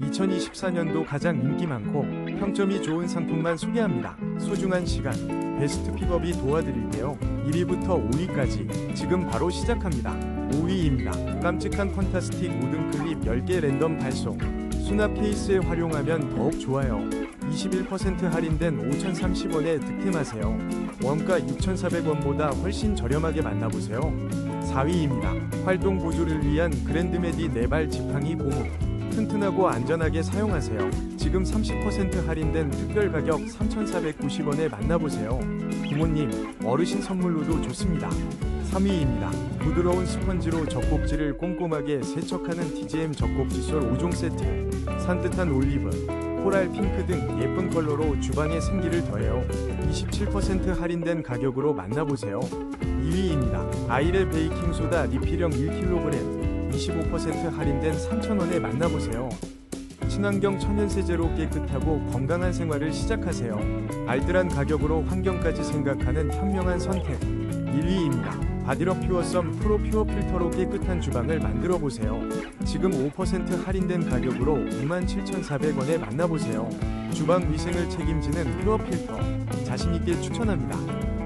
2024년도 가장 인기 많고 평점이 좋은 상품만 소개합니다. 소중한 시간, 베스트 픽업이 도와드릴게요. 1위부터 5위까지 지금 바로 시작합니다. 5위입니다. 깜찍한 판타스틱 우등 클립 10개 랜덤 발송. 수납 케이스에 활용하면 더욱 좋아요. 21% 할인된 5,030원에 득템하세요. 원가 6,400원보다 훨씬 저렴하게 만나보세요. 4위입니다. 활동 보조를 위한 그랜드메디 네발 지팡이 고무. 튼튼하고 안전하게 사용하세요. 지금 30% 할인된 특별 가격 3,490원에 만나보세요. 부모님, 어르신 선물로도 좋습니다. 3위입니다. 부드러운 스펀지로 젖꼭지를 꼼꼼하게 세척하는 TGM 젖꼭지 솔 5종 세트. 산뜻한 올리브, 코랄 핑크 등 예쁜 컬러로 주방에 생기를 더해요. 27% 할인된 가격으로 만나보세요. 2위입니다. 아이레 베이킹 소다 리필형 1kg 25% 할인된 3,000원에 만나보세요. 친환경 천연 세제로 깨끗하고 건강한 생활을 시작하세요. 알뜰한 가격으로 환경까지 생각하는 현명한 선택. 1위입니다. 바디러 퓨어썸 프로 퓨어 필터로 깨끗한 주방을 만들어 보세요. 지금 5% 할인된 가격으로 27,400원에 만나보세요. 주방 위생을 책임지는 퓨어 필터. 자신있게 추천합니다.